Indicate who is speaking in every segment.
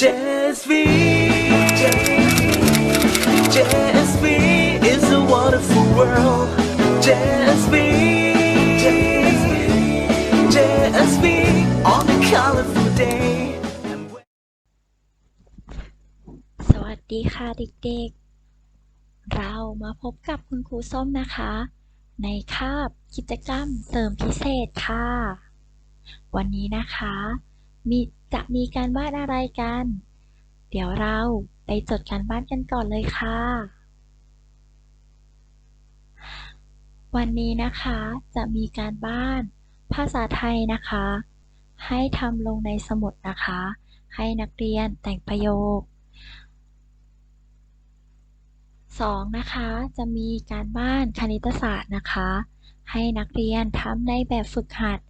Speaker 1: JSV JSV is a wonderful world JSV JSV on a colorful day
Speaker 2: สวัสดีค่ะเด็กๆ เรามาพบกับคุณครูส้มนะคะ ในคาบกิจกรรมเสริมพิเศษค่ะ วันนี้นะคะมี จะมีการบ้านอะไรกัน เดี๋ยวเราไปจดการบ้านกันก่อนเลยค่ะ วันนี้นะคะจะมีการบ้านภาษาไทยนะคะ ให้ทำลงในสมุดนะคะ ให้นักเรียนแต่งประโยคสองนะคะ จะมีการบ้านคณิตศาสตร์นะคะ ให้นักเรียนทำในแบบฝึกหัด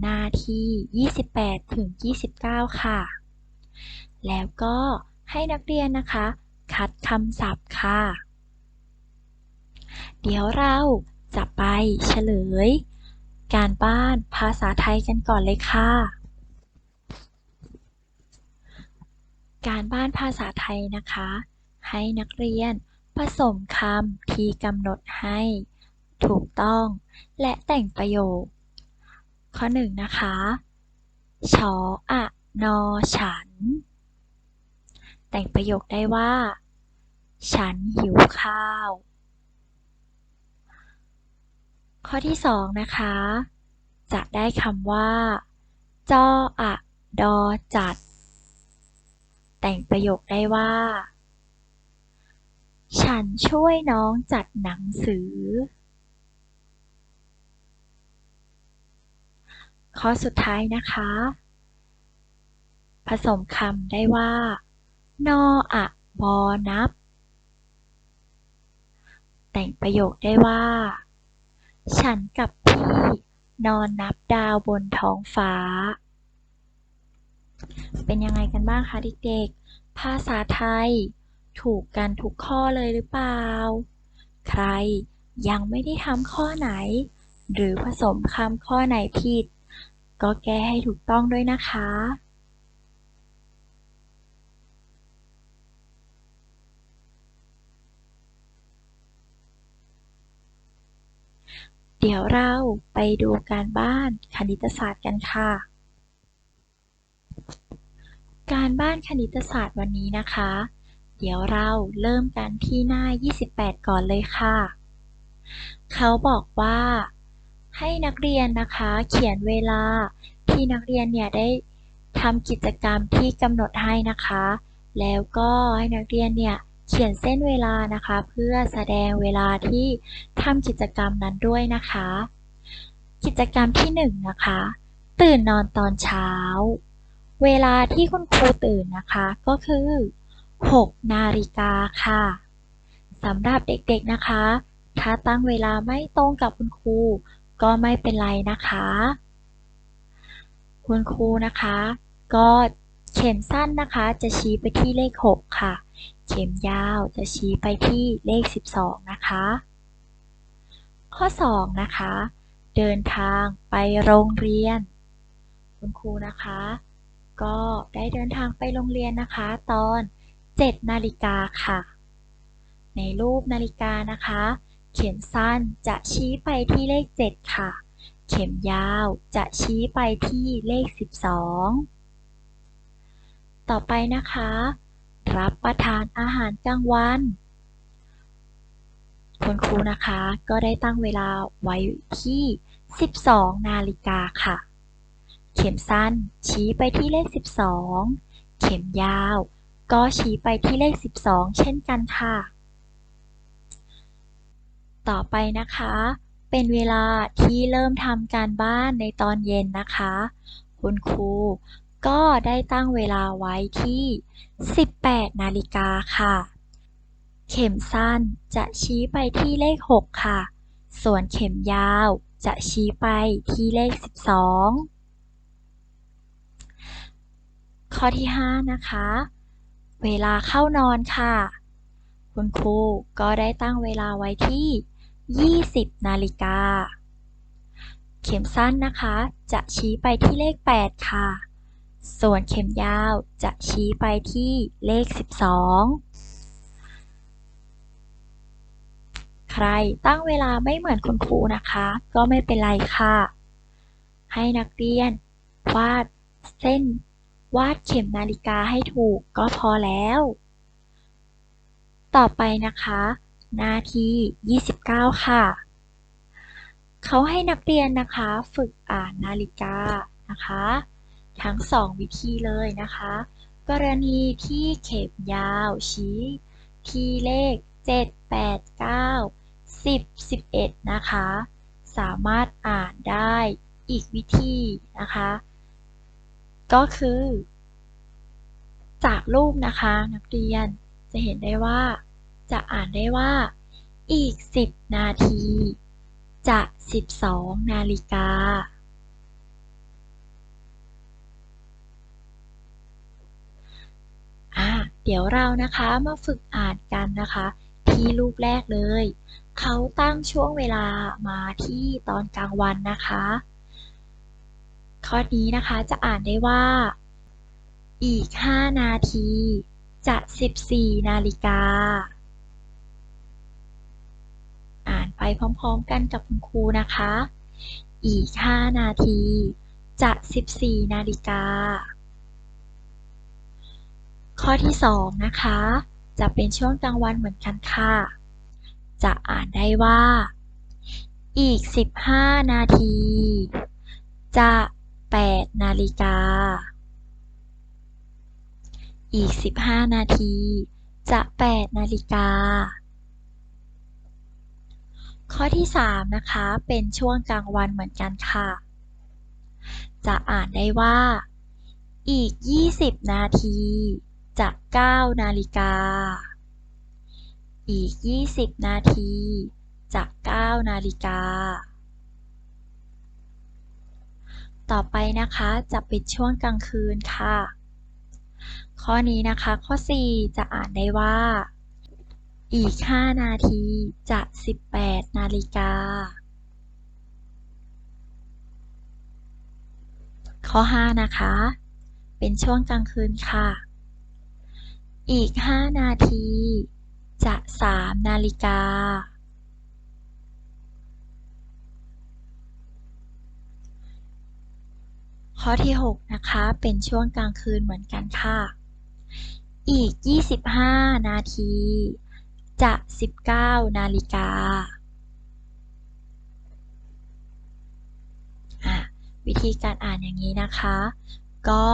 Speaker 2: หน้าที่ 28 ถึง 29 ค่ะ แล้วก็ให้นักเรียนนะคะ คัดคำศัพท์ค่ะ เดี๋ยวเราจะไปเฉลย การบ้านภาษาไทยกันก่อนเลยค่ะ การบ้านภาษาไทยนะคะ ให้นักเรียนผสมคำที่กำหนดให้ ถูกต้อง และแต่งประโยค ข้อหนึ่งนะคะชออะนอฉัน แต่งประโยคได้ว่า ฉันหิวข้าว ข้อที่สองนะคะ จะได้คำว่าจออะดอจัด แต่งประโยคได้ว่า ฉันช่วยน้องจัดหนังสือ ข้อสุดท้ายนะคะ ผสมคำได้ว่า นออะบอนับ แต่งประโยคได้ว่า ฉันกับพี่ นอนนับดาวบนท้องฟ้า เป็นยังไงกันบ้างคะเด็กๆ ภาษาไทย ถูกกันทุกข้อเลยหรือเปล่า ใครยังไม่ได้ทำข้อไหน หรือผสมคำข้อไหนผิด ก็แก้ให้ถูกต้องด้วยนะคะ เดี๋ยวเราไปดูการบ้านคณิตศาสตร์กันค่ะ การบ้านคณิตศาสตร์วันนี้นะคะ เดี๋ยวเราเริ่มกันที่หน้า 28 ก่อนเลยค่ะ เขาบอกว่า ให้นักเรียนนะคะ เขียนเวลาที่นักเรียนเนี่ยได้ทำกิจกรรมที่กำหนดให้นะคะ แล้วก็ให้นักเรียนเนี่ยเขียนเส้นเวลานะคะ เพื่อแสดงเวลาที่ทำกิจกรรมนั้นด้วยนะคะ กิจกรรมที่หนึ่งนะคะ ตื่นนอนตอนเช้า เวลาที่คุณครูตื่นนะคะ ก็คือ 6 นาฬิกาค่ะสำหรับเด็กๆนะคะ ถ้าตั้งเวลาไม่ตรงกับคุณครู ก็ไม่เป็นไรนะคะ คุณครูนะคะ ก็เข็มสั้นนะคะ จะชี้ไปที่เลข 6 ค่ะ เข็มยาวจะชี้ไปที่เลข 12 นะคะ ข้อ 2 นะคะ เดินทางไปโรงเรียน คุณครูนะคะ ก็ได้เดินทางไปโรงเรียนนะคะ ตอน 7 นาฬิกาค่ะ ในรูปนาฬิกานะคะ เข็มสั้นจะชี้ไปที่เลข 7 ค่ะ เข็มยาวจะชี้ไปที่เลข 12 ต่อไปนะคะ รับประทานอาหารกลางวันคุณครูนะคะก็ได้ตั้งเวลาไว้ที่ 12 นาฬิกาค่ะ เข็มสั้นชี้ไปที่เลข 12 เข็มยาวก็ชี้ไปที่เลข 12 เช่นกันค่ะ ต่อไปนะคะ เป็นเวลาที่เริ่มทำการบ้านในตอนเย็นนะคะ คุณครูก็ได้ตั้งเวลาไว้ที่ 18 นาฬิกาค่ะ เข็มสั้นจะชี้ไปที่เลข 6 ค่ะ ส่วนเข็มยาวจะชี้ไปที่เลข 12 ข้อที่ 5 นะคะ เวลาเข้านอนค่ะ คุณครูก็ได้ตั้งเวลาไว้ที่ 20 นาฬิกา เข็มสั้นนะคะ จะชี้ไปที่เลข 8 ค่ะ ส่วนเข็มยาวจะชี้ไปที่เลข 12 ใครตั้งเวลาไม่เหมือนคุณครูนะคะ ก็ไม่เป็นไรค่ะ ให้นักเรียน วาดเส้น วาดเข็มนาฬิกาให้ถูกก็พอแล้ว ต่อไปนะคะ หน้าที่ 29 ค่ะ เขาให้นักเรียนนะคะฝึกอ่านนาฬิกานะคะ ทั้งสองวิธีเลยนะคะ กรณีที่เข็มยาวชี้ที่เลข 7 8 9 10 11 นะคะ สามารถอ่านได้อีกวิธีนะคะ ก็คือ จากรูปนะคะ นักเรียนจะเห็นได้ว่า จะอ่านได้ว่า อีก 10 นาที จะ 12 นาฬิกาอ่าเดี๋ยวเรานะคะมาฝึกอ่านกันนะคะ ที่รูปแรกเลย เขาตั้งช่วงเวลามาที่ตอนกลางวันนะคะ ข้อนี้นะคะจะอ่านได้ว่า อีก 5 นาทีจะ 14 นาฬิกา พร้อมๆกันกับคุณครูนะคะ อีก 5 นาที จะ 14 นาฬิกา ข้อที่ 2 นะคะ จะเป็นช่วงกลางวันเหมือนกันค่ะ จะอ่านได้ว่า อีก 15 นาที จะ 8 นาฬิกา อีก 15 นาที จะ 8 นาฬิกา ข้อที่ 3 นะคะ เป็นช่วงกลางวันเหมือนกันค่ะ จะอ่านได้ว่า อีก 20 นาที จะ 9 นาฬิกา อีก 20 นาที จะ 9 นาฬิกา ต่อไปนะคะ จะเป็นช่วงกลางคืนค่ะ ข้อนี้นะคะ ข้อ 4 จะอ่านได้ว่า อีก5นาทีจะ18นาฬิกา ข้อ5นะคะ เป็นช่วงกลางคืนค่ะ อีก5นาที จะ3นาฬิกา ข้อที่6นะคะ เป็นช่วงกลางคืนเหมือนกันค่ะ อีก25นาที จะ 19 นาฬิกาอะวิธีการอ่านอย่างนี้นะคะ ก็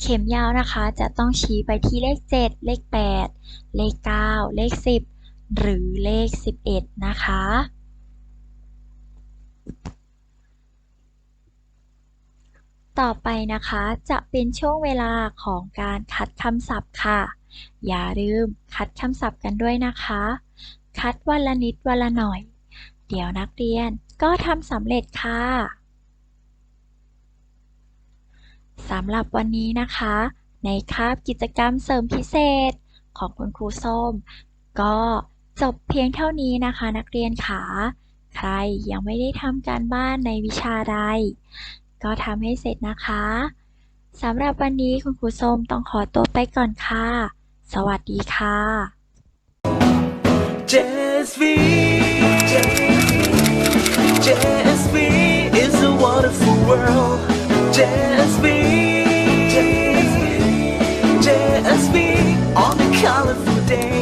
Speaker 2: เข็มยาวนะคะจะต้องชี้ไปที่เลข 7 เลข 8 เลข 9 เลข 10 หรือเลข 11 นะคะ ต่อไปนะคะจะเป็นช่วงเวลาของการคัดคำศัพท์ค่ะ อย่าลืมคัดคำศัพท์กันด้วยนะคะ คัดวันละนิดวันละหน่อย เดี๋ยวนักเรียนก็ทำสำเร็จค่ะสำหรับวันนี้นะคะ ในคาบกิจกรรมเสริมพิเศษของคุณครูส้ม ก็จบเพียงเท่านี้นะคะนักเรียนขาใครยังไม่ได้ทำการบ้านในวิชาใด ก็ทำให้เสร็จนะคะสำหรับวันนี้คุณครูส้มต้องขอตัวไปก่อนค่ะ สวัสดีค่ะ
Speaker 1: JSV JSV is a wonderful world JSV JSV on a colorful day